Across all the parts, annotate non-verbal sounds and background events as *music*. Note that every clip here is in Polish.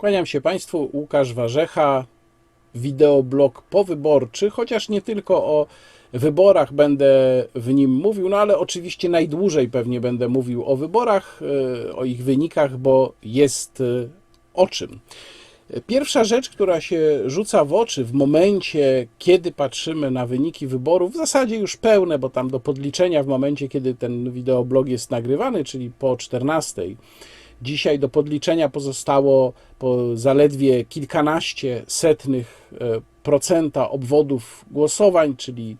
Kłaniam się Państwu, Łukasz Warzecha, wideoblog powyborczy, chociaż nie tylko o wyborach będę w nim mówił, no ale oczywiście najdłużej pewnie będę mówił o wyborach, e, o ich wynikach, bo jest e, o czym. Pierwsza rzecz, która się rzuca w oczy w momencie, kiedy patrzymy na wyniki wyborów, w zasadzie już pełne, bo tam do podliczenia w momencie, kiedy ten wideoblog jest nagrywany, czyli po 14. Dzisiaj do podliczenia pozostało po zaledwie kilkanaście setnych e, procenta obwodów głosowań, czyli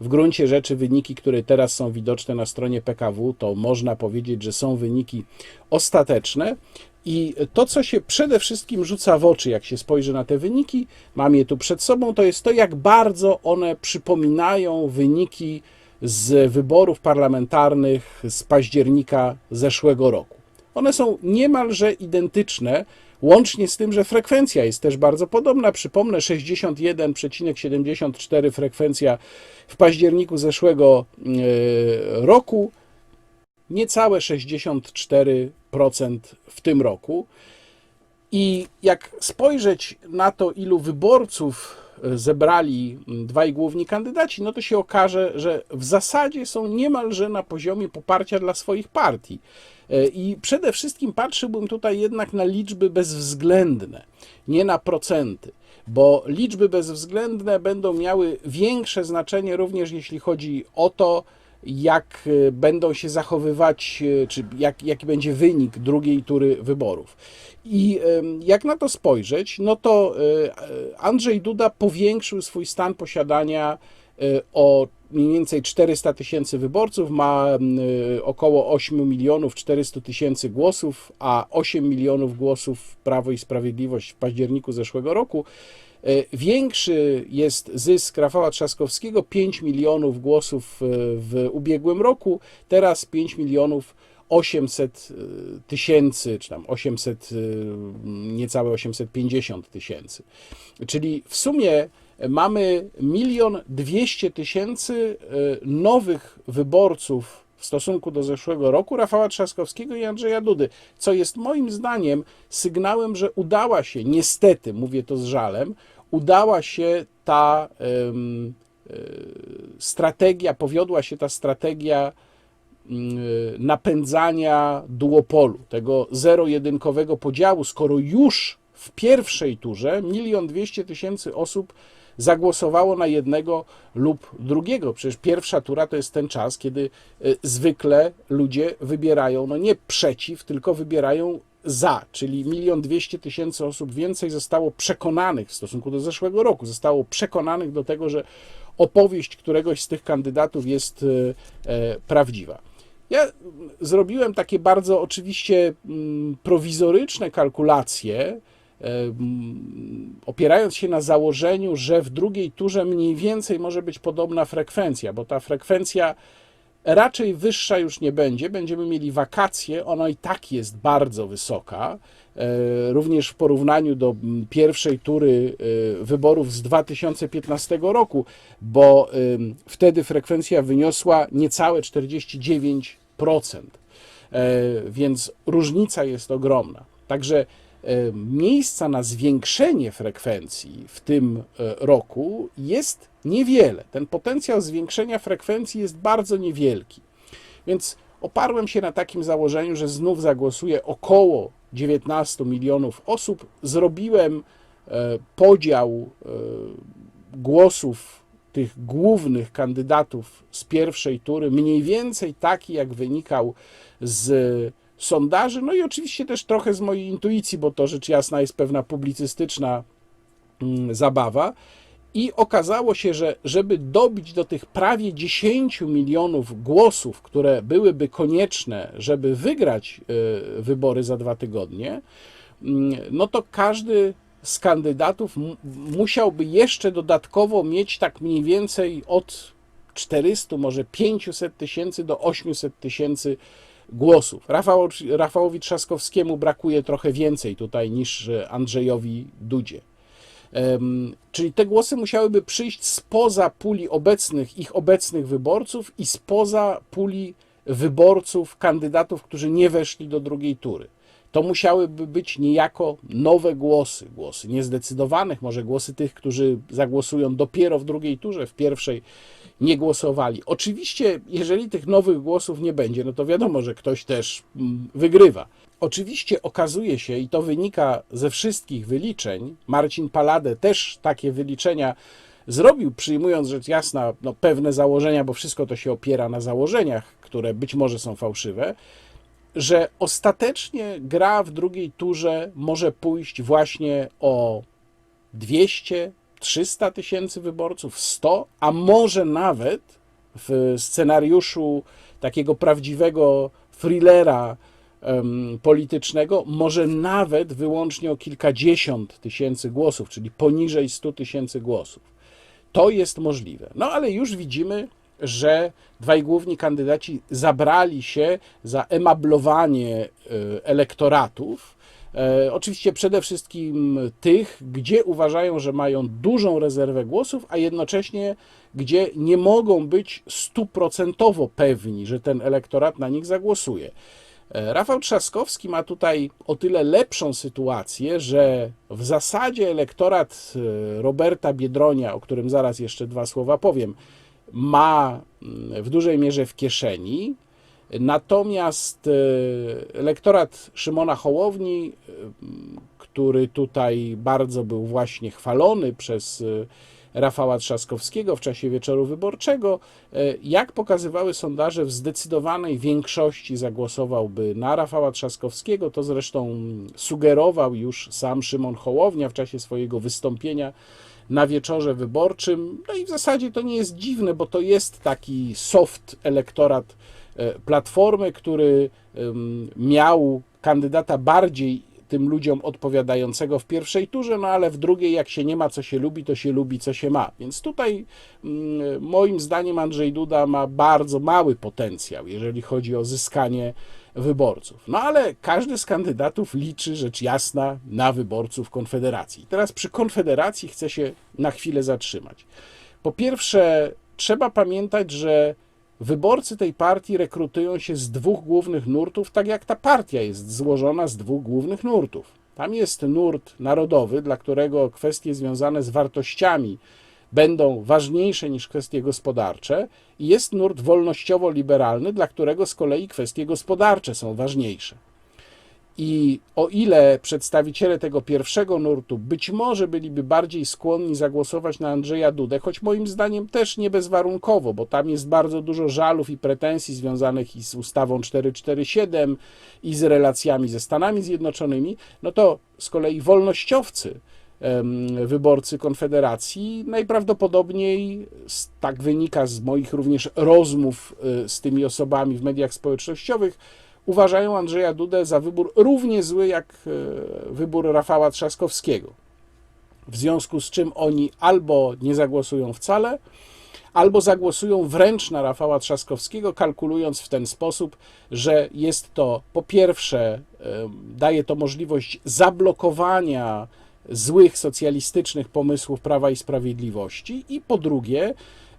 w gruncie rzeczy wyniki, które teraz są widoczne na stronie PKW, to można powiedzieć, że są wyniki ostateczne. I to, co się przede wszystkim rzuca w oczy, jak się spojrzy na te wyniki, mam je tu przed sobą, to jest to, jak bardzo one przypominają wyniki z wyborów parlamentarnych z października zeszłego roku. One są niemalże identyczne, łącznie z tym, że frekwencja jest też bardzo podobna. Przypomnę, 61,74 frekwencja w październiku zeszłego e, roku, niecałe 64% w tym roku. I jak spojrzeć na to, ilu wyborców e, zebrali dwaj główni kandydaci, no to się okaże, że w zasadzie są niemalże na poziomie poparcia dla swoich partii. E, I przede wszystkim patrzyłbym tutaj jednak na liczby bezwzględne, nie na procenty, bo liczby bezwzględne będą miały większe znaczenie również jeśli chodzi o to, jak e, będą się zachowywać, e, czy jak, jaki będzie wynik drugiej tury wyborów. I jak na to spojrzeć, no to Andrzej Duda powiększył swój stan posiadania o mniej więcej 400 tysięcy wyborców, ma około 8 milionów 400 tysięcy głosów, a 8 milionów głosów Prawo i Sprawiedliwość w październiku zeszłego roku. E, większy jest zysk Rafała Trzaskowskiego, 5 milionów głosów e, w ubiegłym roku, teraz 5 milionów 800 tysięcy, czy tam 800, niecałe 850 tysięcy. Czyli w sumie mamy milion dwieście tysięcy e, nowych wyborców w stosunku do zeszłego roku Rafała Trzaskowskiego i Andrzeja Dudy, co jest moim zdaniem sygnałem, że udała się, niestety, mówię to z żalem, udała się ta um, strategia, powiodła się ta strategia um, napędzania duopolu, tego zero-jedynkowego podziału, skoro już w pierwszej turze milion dwieście tysięcy osób zagłosowało na jednego lub drugiego. Przecież pierwsza tura to jest ten czas, kiedy y, zwykle ludzie wybierają no nie przeciw, tylko wybierają za, czyli milion dwieście tysięcy osób więcej zostało przekonanych w stosunku do zeszłego roku, zostało przekonanych do tego, że opowieść któregoś z tych kandydatów jest y, e, prawdziwa. Ja zrobiłem takie bardzo oczywiście prowizoryczne kalkulacje, opierając się na założeniu, że w drugiej turze mniej więcej może być podobna frekwencja, bo ta frekwencja raczej wyższa już nie będzie. Będziemy mieli wakacje, ona i tak jest bardzo wysoka, e, również w porównaniu do pierwszej tury e, wyborów z 2015 roku, bo wtedy frekwencja wyniosła niecałe 49%, e, więc różnica jest ogromna. Także E, miejsca na zwiększenie frekwencji w tym e, roku jest niewiele. Ten potencjał zwiększenia frekwencji jest bardzo niewielki. Więc oparłem się na takim założeniu, że znów zagłosuje około 19 milionów osób. Zrobiłem e, podział głosów tych głównych kandydatów z pierwszej tury, mniej więcej taki, jak wynikał z sondaży, no i oczywiście też trochę z mojej intuicji, bo to rzecz jasna jest pewna publicystyczna mm, zabawa. I okazało się, że żeby dobić do tych prawie 10 milionów głosów, które byłyby konieczne, żeby wygrać y, wybory za dwa tygodnie, mm, no to każdy z kandydatów musiałby jeszcze dodatkowo mieć tak mniej więcej od 400, może 500 tysięcy do 800 tysięcy głosów. Rafał, Rafałowi Trzaskowskiemu brakuje trochę więcej tutaj niż Andrzejowi Dudzie. Czyli te głosy musiałyby przyjść spoza puli obecnych, ich obecnych wyborców i spoza puli wyborców, kandydatów, którzy nie weszli do drugiej tury. to musiałyby być niejako nowe głosy, głosy niezdecydowanych, może głosy tych, którzy zagłosują dopiero w drugiej turze, w pierwszej nie głosowali. Oczywiście, jeżeli tych nowych głosów nie będzie, no to wiadomo, że ktoś też mm, wygrywa. Oczywiście okazuje się, i to wynika ze wszystkich wyliczeń, Marcin Paladę też takie wyliczenia zrobił, przyjmując rzecz jasna no, pewne założenia, bo wszystko to się opiera na założeniach, które być może są fałszywe, że ostatecznie gra w drugiej turze może pójść właśnie o 200, 300 tysięcy wyborców, 100, a może nawet w scenariuszu takiego prawdziwego thrillera em, politycznego, może nawet wyłącznie o kilkadziesiąt tysięcy głosów, czyli poniżej 100 tysięcy głosów. To jest możliwe. No ale już widzimy, że dwaj główni kandydaci zabrali się za emablowanie e, elektoratów. E, Oczywiście przede wszystkim tych, gdzie uważają, że mają dużą rezerwę głosów, a jednocześnie gdzie nie mogą być stuprocentowo pewni, że ten elektorat na nich zagłosuje. E, Rafał Trzaskowski ma tutaj o tyle lepszą sytuację, że w zasadzie elektorat e, Roberta Biedronia, o którym zaraz jeszcze dwa słowa powiem, ma mm, w dużej mierze w kieszeni. Natomiast e, elektorat Szymona Hołowni, e, który tutaj bardzo był właśnie chwalony przez e, Rafała Trzaskowskiego w czasie wieczoru wyborczego, jak pokazywały sondaże, w zdecydowanej większości zagłosowałby na Rafała Trzaskowskiego. To zresztą sugerował już sam Szymon Hołownia w czasie swojego wystąpienia na wieczorze wyborczym. No i w zasadzie to nie jest dziwne, bo to jest taki soft elektorat Platformy, który miał kandydata bardziej tym ludziom odpowiadającego w pierwszej turze, no ale w drugiej, jak się nie ma, co się lubi, to się lubi, co się ma. Więc tutaj mm, moim zdaniem Andrzej Duda ma bardzo mały potencjał, jeżeli chodzi o zyskanie wyborców. No ale każdy z kandydatów liczy, rzecz jasna, na wyborców Konfederacji. Teraz przy Konfederacji chcę się na chwilę zatrzymać. Po pierwsze, trzeba pamiętać, że wyborcy tej partii rekrutują się z dwóch głównych nurtów, tak jak ta partia jest złożona z dwóch głównych nurtów. Tam jest nurt narodowy, dla którego kwestie związane z wartościami będą ważniejsze niż kwestie gospodarcze, i jest nurt wolnościowo-liberalny, dla którego z kolei kwestie gospodarcze są ważniejsze. I o ile przedstawiciele tego pierwszego nurtu być może byliby bardziej skłonni zagłosować na Andrzeja Dudę, choć moim zdaniem też nie bezwarunkowo, bo tam jest bardzo dużo żalów i pretensji związanych i z ustawą 447 i z relacjami ze Stanami Zjednoczonymi, no to z kolei wolnościowcy, wyborcy Konfederacji najprawdopodobniej, tak wynika z moich również rozmów y, z tymi osobami w mediach społecznościowych, uważają Andrzeja Dudę za wybór równie zły jak e, wybór Rafała Trzaskowskiego. W związku z czym oni albo nie zagłosują wcale, albo zagłosują wręcz na Rafała Trzaskowskiego, kalkulując w ten sposób, że jest to po pierwsze, e, daje to możliwość zablokowania złych socjalistycznych pomysłów Prawa i Sprawiedliwości, i po drugie,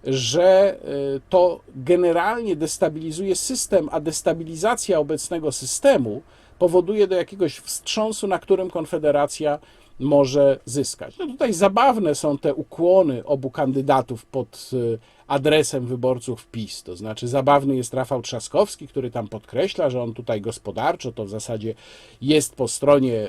że y, to generalnie destabilizuje system, a destabilizacja obecnego systemu powoduje do jakiegoś wstrząsu, na którym Konfederacja może zyskać. No tutaj zabawne są te ukłony obu kandydatów pod y, adresem wyborców PiS. To znaczy, zabawny jest Rafał Trzaskowski, który tam podkreśla, że on tutaj gospodarczo to w zasadzie jest po stronie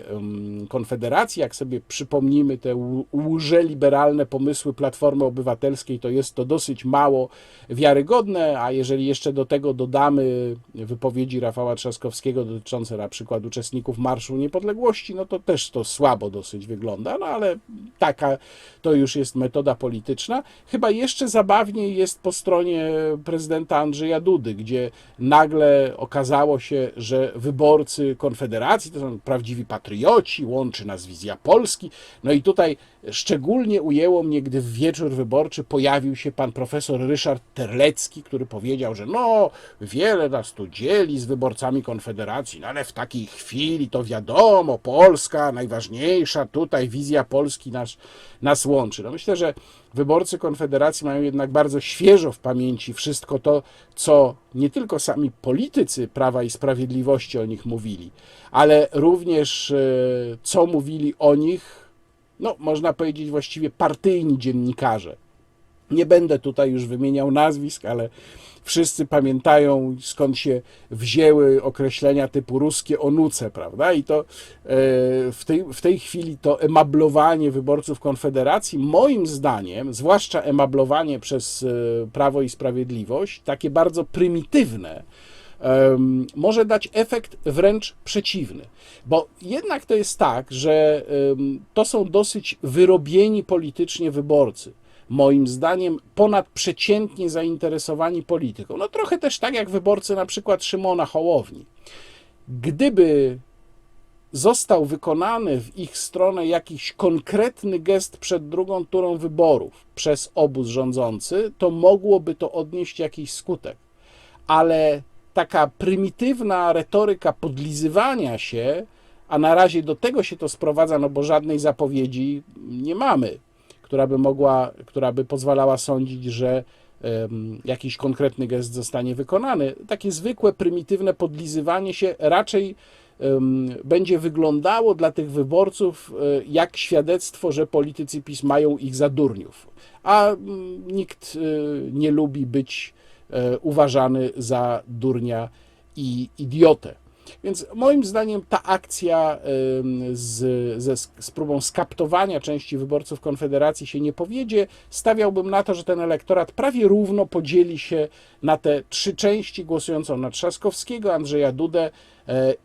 Konfederacji. Jak sobie przypomnimy te łu- łże-liberalne pomysły Platformy Obywatelskiej, to jest to dosyć mało wiarygodne, a jeżeli jeszcze do tego dodamy wypowiedzi Rafała Trzaskowskiego dotyczące na przykład uczestników Marszu Niepodległości, no to też to słabo dosyć wygląda, no ale taka to już jest metoda polityczna. Chyba jeszcze zabawniej jest po stronie prezydenta Andrzeja Dudy, gdzie nagle okazało się, że wyborcy Konfederacji to są prawdziwi patrioci, łączy nas wizja Polski. No i tutaj szczególnie ujęło mnie, gdy w wieczór wyborczy pojawił się pan profesor Ryszard Terlecki, który powiedział, że no, wiele nas tu dzieli z wyborcami Konfederacji, no ale w takiej chwili to wiadomo, Polska najważniejsza, tutaj wizja Polski nas, nas łączy. No myślę, że wyborcy Konfederacji mają jednak bardzo świeżo w pamięci wszystko to, co nie tylko sami politycy Prawa i Sprawiedliwości o nich mówili, ale również e, co mówili o nich, no można powiedzieć właściwie partyjni dziennikarze. Nie będę tutaj już wymieniał nazwisk, ale wszyscy pamiętają skąd się wzięły określenia typu ruskie onuce, prawda? I to e, w tej, w tej chwili to emablowanie wyborców Konfederacji, moim zdaniem, zwłaszcza emablowanie przez e, Prawo i Sprawiedliwość, takie bardzo prymitywne, może dać efekt wręcz przeciwny. Bo jednak to jest tak, że to są dosyć wyrobieni politycznie wyborcy moim zdaniem ponadprzeciętnie zainteresowani polityką. No trochę też tak jak wyborcy na przykład Szymona Hołowni. Gdyby został wykonany w ich stronę jakiś konkretny gest przed drugą turą wyborów przez obóz rządzący, to mogłoby to odnieść jakiś skutek. Ale taka prymitywna retoryka podlizywania się, a na razie do tego się to sprowadza, no bo żadnej zapowiedzi nie mamy która by mogła, która by pozwalała sądzić, że jakiś konkretny gest zostanie wykonany. Takie zwykłe, prymitywne podlizywanie się raczej będzie wyglądało dla tych wyborców e, jak świadectwo, że politycy PiS mają ich za durniów. A mm, nikt e, nie lubi być uważany za durnia i idiotę. Więc moim zdaniem ta akcja z, ze, z próbą skaptowania części wyborców Konfederacji się nie powiedzie. Stawiałbym na to, że ten elektorat prawie równo podzieli się na te trzy części głosującą na Trzaskowskiego, Andrzeja Dudę e,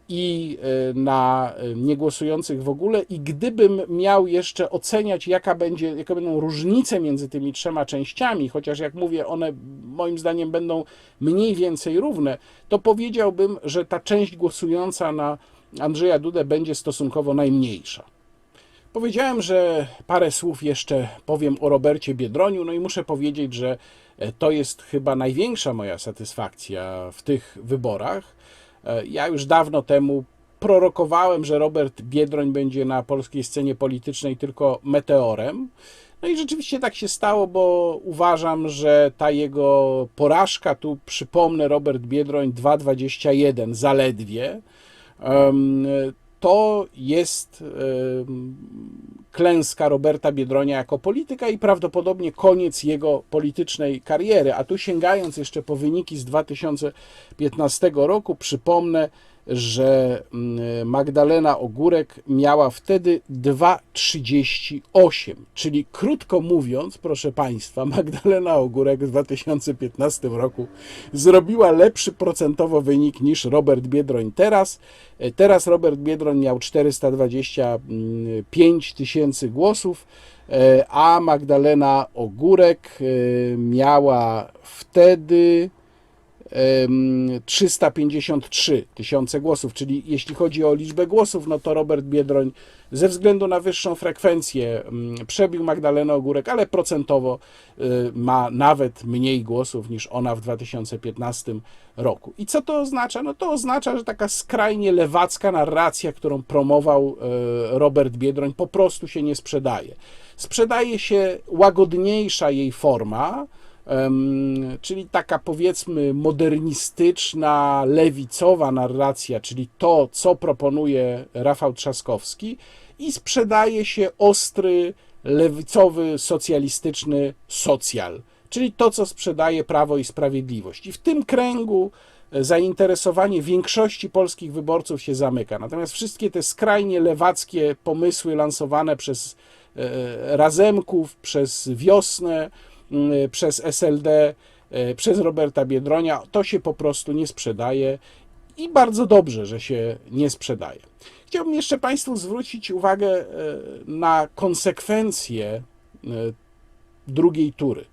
i e, na e, niegłosujących w ogóle. I gdybym miał jeszcze oceniać, jaka będzie, jakie będą różnice między tymi trzema częściami, chociaż jak mówię, one moim zdaniem będą mniej więcej równe, to powiedziałbym, że ta część głosująca na Andrzeja Dudę będzie stosunkowo najmniejsza. Powiedziałem, że parę słów jeszcze powiem o Robercie Biedroniu, no i muszę powiedzieć, że to jest chyba największa moja satysfakcja w tych wyborach. Ja już dawno temu prorokowałem, że Robert Biedroń będzie na polskiej scenie politycznej tylko meteorem. No i rzeczywiście tak się stało, bo uważam, że ta jego porażka, tu przypomnę, Robert Biedroń 2,21 zaledwie, to jest klęska Roberta Biedronia jako polityka i prawdopodobnie koniec jego politycznej kariery. A tu sięgając jeszcze po wyniki z 2015 roku, przypomnę, że mm, Magdalena Ogórek miała wtedy 2,38, czyli krótko mówiąc, proszę Państwa, Magdalena Ogórek w 2015 roku zrobiła lepszy procentowo wynik niż Robert Biedroń teraz. Teraz Robert Biedroń miał 425 tysięcy głosów, a Magdalena Ogórek e, miała wtedy 353 tysiące głosów, czyli jeśli chodzi o liczbę głosów, no to Robert Biedroń ze względu na wyższą frekwencję przebił Magdalenę Ogórek, ale procentowo y, ma nawet mniej głosów niż ona w 2015 roku. I co to oznacza? No to oznacza, że taka skrajnie lewacka narracja, którą promował y, Robert Biedroń, po prostu się nie sprzedaje. Sprzedaje się łagodniejsza jej forma, czyli taka powiedzmy modernistyczna, lewicowa narracja, czyli to, co proponuje Rafał Trzaskowski, i sprzedaje się ostry, lewicowy, socjalistyczny socjal, czyli to, co sprzedaje Prawo i Sprawiedliwość. I w tym kręgu e, zainteresowanie większości polskich wyborców się zamyka. Natomiast wszystkie te skrajnie lewackie pomysły lansowane przez e, Razemków, przez Wiosnę, przez SLD, y, przez Roberta Biedronia, to się po prostu nie sprzedaje i bardzo dobrze, że się nie sprzedaje. Chciałbym jeszcze Państwu zwrócić uwagę y, na konsekwencje drugiej tury,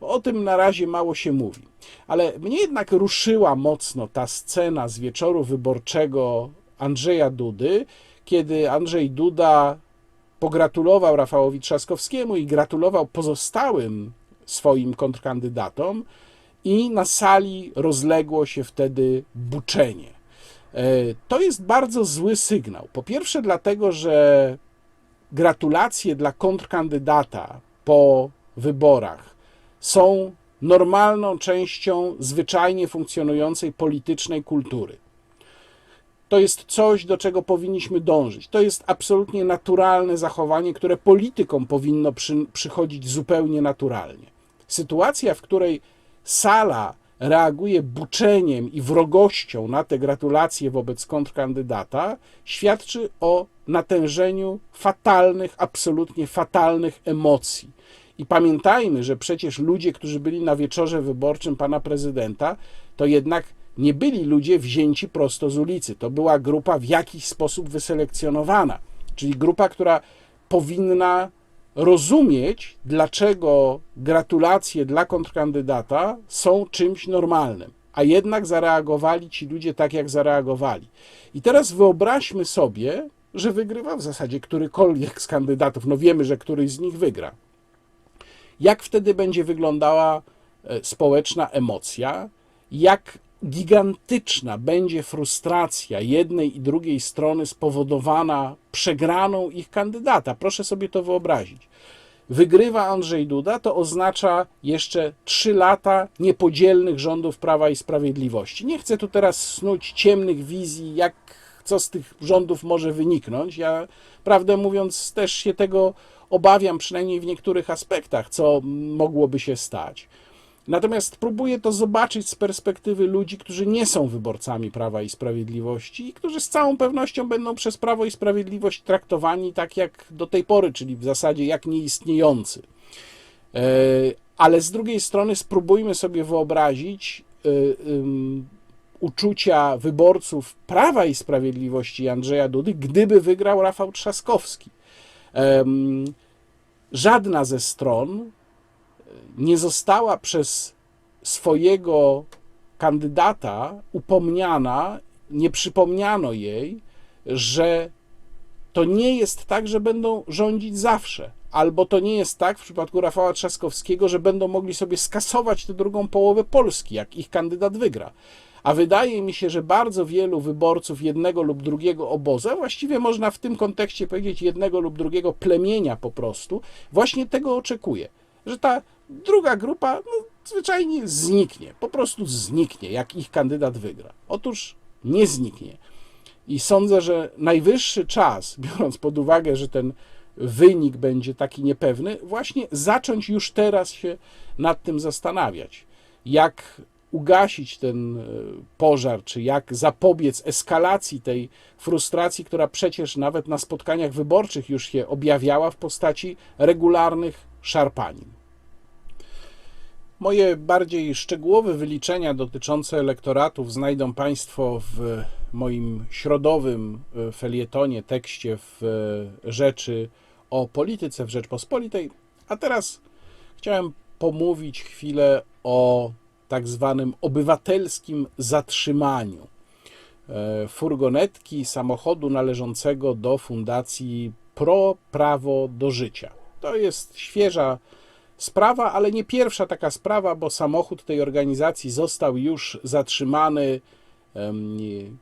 bo o tym na razie mało się mówi. Ale mnie jednak ruszyła mocno ta scena z wieczoru wyborczego Andrzeja Dudy, kiedy Andrzej Duda pogratulował Rafałowi Trzaskowskiemu i gratulował pozostałym swoim kontrkandydatom i na sali rozległo się wtedy buczenie. E, to jest bardzo zły sygnał. Po pierwsze, dlatego, że gratulacje dla kontrkandydata po wyborach są normalną częścią zwyczajnie funkcjonującej politycznej kultury. To jest coś, do czego powinniśmy dążyć. To jest absolutnie naturalne zachowanie, które politykom powinno przy, przychodzić zupełnie naturalnie. Sytuacja, w której sala reaguje buczeniem i wrogością na te gratulacje wobec kontrkandydata, świadczy o natężeniu fatalnych, absolutnie fatalnych emocji. I pamiętajmy, że przecież ludzie, którzy byli na wieczorze wyborczym pana prezydenta, to jednak nie byli ludzie wzięci prosto z ulicy. To była grupa w jakiś sposób wyselekcjonowana, czyli grupa, która powinna rozumieć, dlaczego gratulacje dla kontrkandydata są czymś normalnym. A jednak zareagowali ci ludzie tak, jak zareagowali. I teraz wyobraźmy sobie, że wygrywa w zasadzie którykolwiek z kandydatów. No wiemy, że któryś z nich wygra. Jak wtedy będzie wyglądała e, społeczna emocja? Jak gigantyczna będzie frustracja jednej i drugiej strony spowodowana przegraną ich kandydata. Proszę sobie to wyobrazić. Wygrywa Andrzej Duda, to oznacza jeszcze trzy lata niepodzielnych rządów Prawa i Sprawiedliwości. Nie chcę tu teraz snuć ciemnych wizji, jak co z tych rządów może wyniknąć. Ja, prawdę mówiąc, też się tego obawiam, przynajmniej w niektórych aspektach, co mogłoby się stać. Natomiast próbuję to zobaczyć z perspektywy ludzi, którzy nie są wyborcami Prawa i Sprawiedliwości i którzy z całą pewnością będą przez Prawo i Sprawiedliwość traktowani tak jak do tej pory, czyli w zasadzie jak nieistniejący. E, ale z drugiej strony spróbujmy sobie wyobrazić e, uczucia wyborców Prawa i Sprawiedliwości Andrzeja Dudy, gdyby wygrał Rafał Trzaskowski. Żadna ze stron nie została przez swojego kandydata upomniana, nie przypomniano jej, że to nie jest tak, że będą rządzić zawsze. Albo to nie jest tak w przypadku Rafała Trzaskowskiego, że będą mogli sobie skasować tę drugą połowę Polski, jak ich kandydat wygra. A wydaje mi się, że bardzo wielu wyborców jednego lub drugiego obozu, a właściwie można w tym kontekście powiedzieć jednego lub drugiego plemienia po prostu, właśnie tego oczekuje. Że ta druga grupa no, zwyczajnie zniknie, po prostu zniknie, jak ich kandydat wygra. Otóż nie zniknie. I sądzę, że najwyższy czas, *laughs* biorąc pod uwagę, że ten wynik będzie taki niepewny, właśnie zacząć już teraz się nad tym zastanawiać. Jak ugasić ten e, pożar, czy jak zapobiec eskalacji tej frustracji, która przecież nawet na spotkaniach wyborczych już się objawiała w postaci regularnych szarpanin. Moje bardziej szczegółowe wyliczenia dotyczące elektoratów znajdą Państwo w moim środowym e, felietonie, tekście w e, rzeczy o polityce w Rzeczpospolitej. A teraz chciałem pomówić chwilę o tak zwanym obywatelskim zatrzymaniu e, furgonetki samochodu należącego do Fundacji Pro Prawo do Życia. To jest świeża sprawa, ale nie pierwsza taka sprawa, bo samochód tej organizacji został już zatrzymany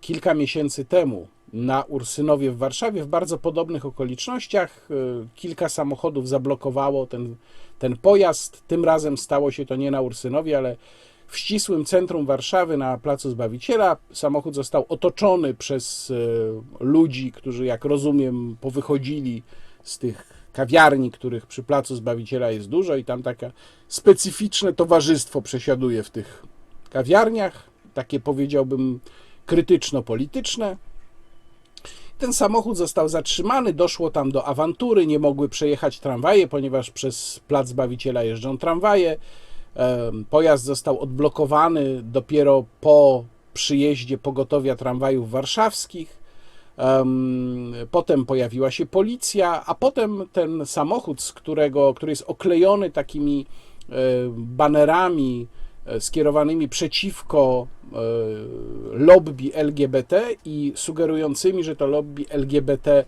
kilka miesięcy temu na Ursynowie w Warszawie w bardzo podobnych okolicznościach. E, kilka samochodów zablokowało ten, ten pojazd. Tym razem stało się to nie na Ursynowie, ale w ścisłym centrum Warszawy na Placu Zbawiciela. Samochód został otoczony przez e, ludzi, którzy, jak rozumiem, powychodzili z tych kawiarni, których przy Placu Zbawiciela jest dużo i tam takie specyficzne towarzystwo przesiaduje w tych kawiarniach, takie powiedziałbym krytyczno-polityczne. Ten samochód został zatrzymany, doszło tam do awantury, nie mogły przejechać tramwaje, ponieważ przez Plac Zbawiciela jeżdżą tramwaje. Pojazd został odblokowany dopiero po przyjeździe pogotowia tramwajów warszawskich. Potem pojawiła się policja, a potem ten samochód, z którego, który jest oklejony takimi e, banerami e, skierowanymi przeciwko e, lobby LGBT i sugerującymi, że to lobby LGBT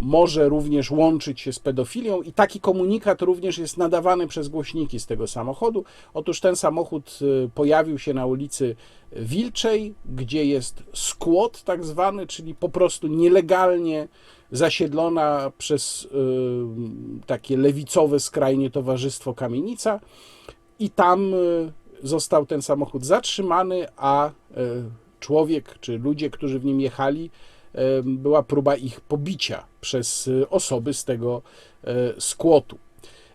może również łączyć się z pedofilią i taki komunikat również jest nadawany przez głośniki z tego samochodu. Otóż ten samochód y, pojawił się na ulicy Wilczej, gdzie jest skład tak zwany, czyli po prostu nielegalnie zasiedlona przez y, takie lewicowe skrajnie towarzystwo Kamienica i tam y, został ten samochód zatrzymany, a człowiek czy ludzie, którzy w nim jechali, była próba ich pobicia przez y, osoby z tego y, skłotu.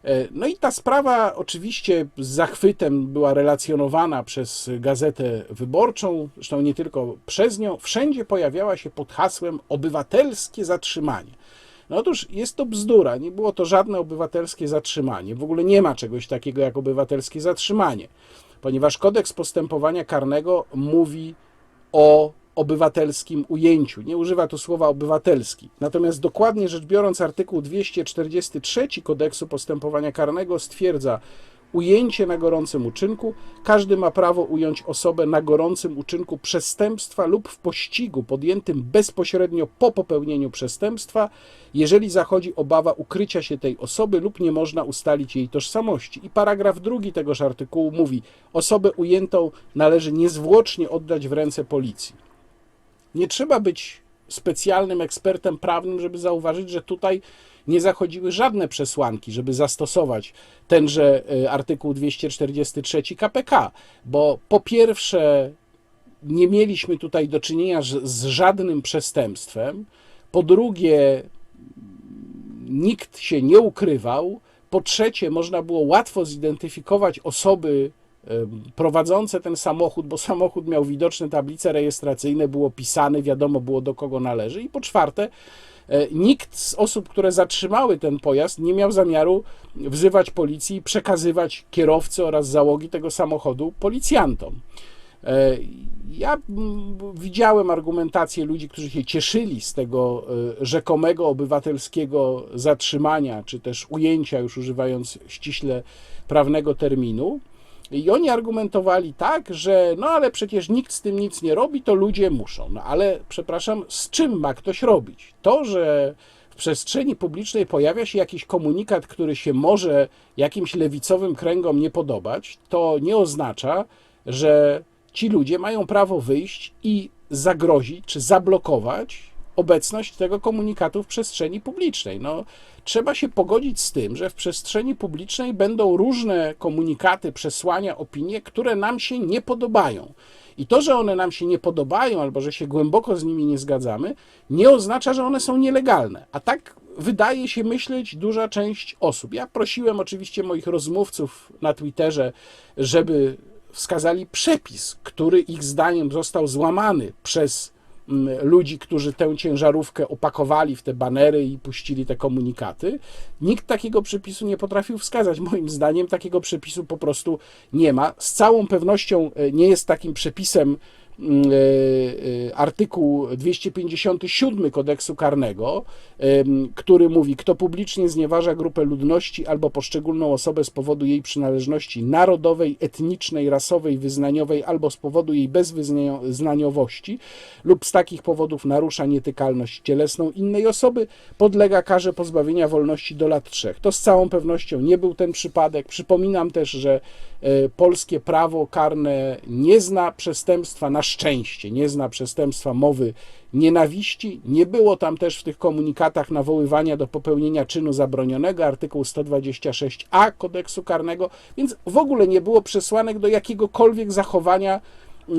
E, No i ta sprawa oczywiście z zachwytem była relacjonowana przez Gazetę Wyborczą, zresztą nie tylko przez nią, wszędzie pojawiała się pod hasłem obywatelskie zatrzymanie. No otóż jest to bzdura, nie było to żadne obywatelskie zatrzymanie. W ogóle nie ma czegoś takiego jak obywatelskie zatrzymanie, ponieważ kodeks postępowania karnego mówi o obywatelskim ujęciu. Nie używa tu słowa obywatelski. Natomiast dokładnie rzecz biorąc, artykuł 243 kodeksu postępowania karnego stwierdza, ujęcie na gorącym uczynku. Każdy ma prawo ująć osobę na gorącym uczynku przestępstwa lub w pościgu podjętym bezpośrednio po popełnieniu przestępstwa, jeżeli zachodzi obawa ukrycia się tej osoby lub nie można ustalić jej tożsamości. I paragraf drugi tegoż artykułu mówi: osobę ujętą należy niezwłocznie oddać w ręce policji. Nie trzeba być specjalnym ekspertem prawnym, żeby zauważyć, że tutaj nie zachodziły żadne przesłanki, żeby zastosować tenże y, artykuł 243 KPK, bo po pierwsze nie mieliśmy tutaj do czynienia z, żadnym przestępstwem, po drugie nikt się nie ukrywał, po trzecie można było łatwo zidentyfikować osoby prowadzące ten samochód, bo samochód miał widoczne tablice rejestracyjne, było pisane, wiadomo było do kogo należy. I po czwarte, e, nikt z osób, które zatrzymały ten pojazd, nie miał zamiaru wzywać policji i przekazywać kierowcy oraz załogi tego samochodu policjantom. E, Ja widziałem argumentację ludzi, którzy się cieszyli z tego e, rzekomego obywatelskiego zatrzymania, czy też ujęcia, już używając ściśle prawnego terminu. I oni argumentowali tak, że no ale przecież nikt z tym nic nie robi, to ludzie muszą. No ale przepraszam, z czym ma ktoś robić? To, że w przestrzeni publicznej pojawia się jakiś komunikat, który się może jakimś lewicowym kręgom nie podobać, to nie oznacza, że ci ludzie mają prawo wyjść i zagrozić czy zablokować obecność tego komunikatu w przestrzeni publicznej. No, trzeba się pogodzić z tym, że w przestrzeni publicznej będą różne komunikaty, przesłania, opinie, które nam się nie podobają. I to, że one nam się nie podobają albo że się głęboko z nimi nie zgadzamy, nie oznacza, że one są nielegalne. A tak wydaje się myśleć duża część osób. Ja prosiłem oczywiście moich rozmówców na Twitterze, żeby wskazali przepis, który ich zdaniem został złamany przez ludzi, którzy tę ciężarówkę opakowali w te banery i puścili te komunikaty. Nikt takiego przepisu nie potrafił wskazać. Moim zdaniem takiego przepisu po prostu nie ma. Z całą pewnością e, nie jest takim przepisem mm, artykuł 257 kodeksu karnego, który mówi, kto publicznie znieważa grupę ludności albo poszczególną osobę z powodu jej przynależności narodowej, etnicznej, rasowej, wyznaniowej albo z powodu jej bezwyznaniowości lub z takich powodów narusza nietykalność cielesną innej osoby, podlega karze pozbawienia wolności do lat trzech. To z całą pewnością nie był ten przypadek. Przypominam też, że e, polskie prawo karne nie zna przestępstwa, na szczęście nie zna przestępstwa mowy nienawiści. Nie było tam też w tych komunikatach nawoływania do popełnienia czynu zabronionego, artykuł 126a kodeksu karnego, więc w ogóle nie było przesłanek do jakiegokolwiek zachowania y,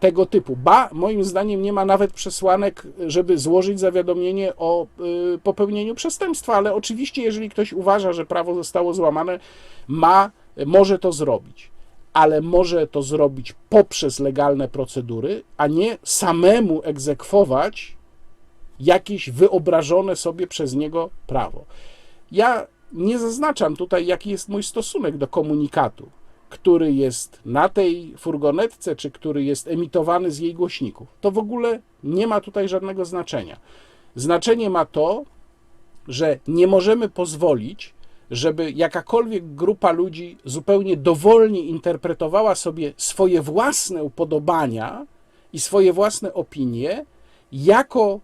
tego typu. Ba, moim zdaniem nie ma nawet przesłanek, żeby złożyć zawiadomienie o y, popełnieniu przestępstwa, ale oczywiście, jeżeli ktoś uważa, że prawo zostało złamane, ma, może to zrobić. Ale może to zrobić poprzez legalne procedury, a nie samemu egzekwować jakieś wyobrażone sobie przez niego prawo. Ja nie zaznaczam tutaj, jaki jest mój stosunek do komunikatu, który jest na tej furgonetce, czy który jest emitowany z jej głośników. To w ogóle nie ma tutaj żadnego znaczenia. Znaczenie ma to, że nie możemy pozwolić, żeby jakakolwiek grupa ludzi zupełnie dowolnie interpretowała sobie swoje własne upodobania i swoje własne opinie jako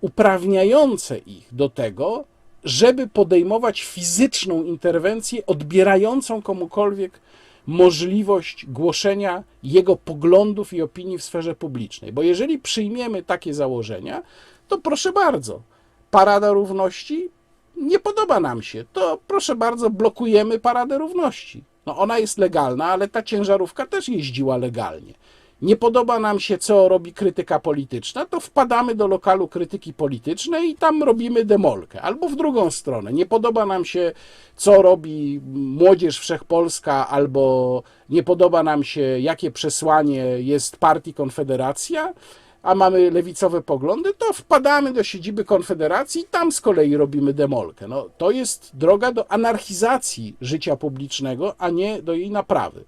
uprawniające ich do tego, żeby podejmować fizyczną interwencję odbierającą komukolwiek możliwość głoszenia jego poglądów i opinii w sferze publicznej. Bo jeżeli przyjmiemy takie założenia, to proszę bardzo, Parada Równości nie podoba nam się. To proszę bardzo, blokujemy Paradę Równości. No ona jest legalna, ale ta ciężarówka też jeździła legalnie. Nie podoba nam się, co robi krytyka polityczna, to wpadamy do lokalu krytyki politycznej i tam robimy demolkę. Albo w drugą stronę. Nie podoba nam się, co robi Młodzież Wszechpolska, albo nie podoba nam się, jakie przesłanie jest partii Konfederacja, a mamy lewicowe poglądy, to wpadamy do siedziby Konfederacji i tam z kolei robimy demolkę. No, to jest droga do anarchizacji życia publicznego, a nie do jej naprawy.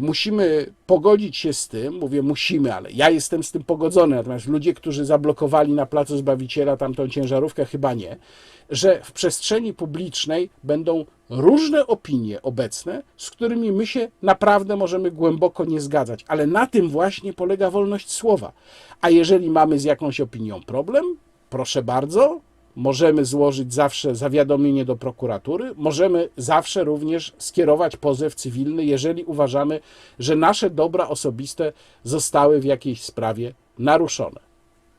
Musimy pogodzić się z tym, mówię musimy, ale ja jestem z tym pogodzony, natomiast ludzie, którzy zablokowali na Placu Zbawiciela tamtą ciężarówkę, chyba nie, że w przestrzeni publicznej będą różne opinie obecne, z którymi my się naprawdę możemy głęboko nie zgadzać, ale na tym właśnie polega wolność słowa. A jeżeli mamy z jakąś opinią problem, proszę bardzo, możemy złożyć zawsze zawiadomienie do prokuratury, możemy zawsze również skierować pozew cywilny, jeżeli uważamy, że nasze dobra osobiste zostały w jakiejś sprawie naruszone.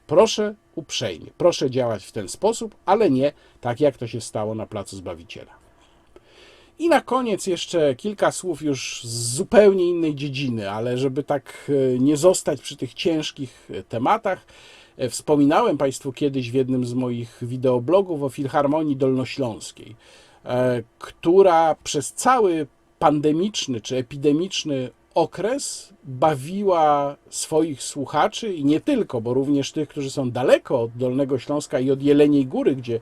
Proszę uprzejmie, proszę działać w ten sposób, ale nie tak, jak to się stało na Placu Zbawiciela. I na koniec jeszcze kilka słów już z zupełnie innej dziedziny, ale żeby tak e, nie zostać przy tych ciężkich e, tematach, wspominałem Państwu kiedyś w jednym z moich wideoblogów o Filharmonii Dolnośląskiej, e, która przez cały pandemiczny czy epidemiczny okres bawiła swoich słuchaczy i nie tylko, bo również tych, którzy są daleko od Dolnego Śląska i od Jeleniej Góry, gdzie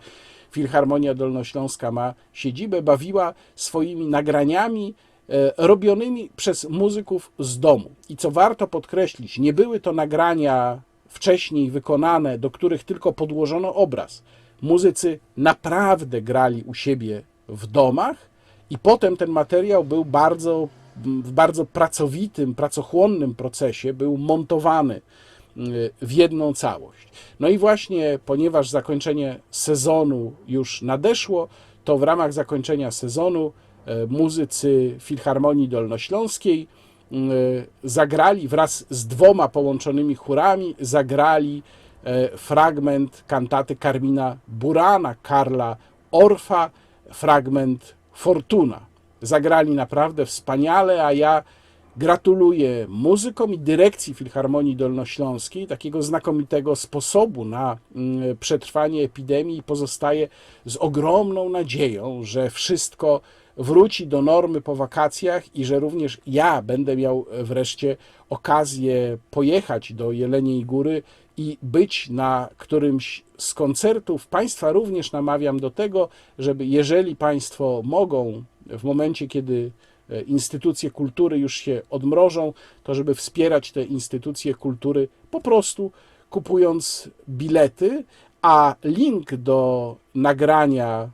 Filharmonia Dolnośląska ma siedzibę, bawiła swoimi nagraniami e, robionymi przez muzyków z domu. I co warto podkreślić, nie były to nagrania wcześniej wykonane, do których tylko podłożono obraz. Muzycy naprawdę grali u siebie w domach i potem ten materiał był bardzo, w bardzo pracowitym, pracochłonnym procesie, był montowany w jedną całość. No i właśnie, ponieważ zakończenie sezonu już nadeszło, to w ramach zakończenia sezonu e, muzycy Filharmonii Dolnośląskiej zagrali wraz z dwoma połączonymi chórami, zagrali e, fragment kantaty Karmina Burana, Karla Orfa, fragment Fortuna. Zagrali naprawdę wspaniale, a ja Gratuluję muzykom i dyrekcji Filharmonii Dolnośląskiej takiego znakomitego sposobu na mm, przetrwanie epidemii i pozostaję z ogromną nadzieją, że wszystko wróci do normy po wakacjach i że również ja będę miał wreszcie okazję pojechać do Jeleniej Góry i być na którymś z koncertów. Państwa również namawiam do tego, żeby jeżeli Państwo mogą w momencie, kiedy E, instytucje kultury już się odmrożą, to żeby wspierać te instytucje kultury po prostu kupując bilety, a link do nagrania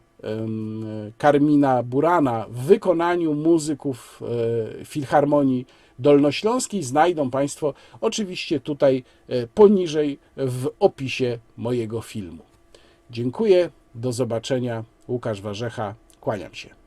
Karmina Burana w wykonaniu muzyków e, Filharmonii Dolnośląskiej znajdą Państwo oczywiście tutaj e, poniżej w opisie mojego filmu. Dziękuję, do zobaczenia. Łukasz Warzecha, kłaniam się.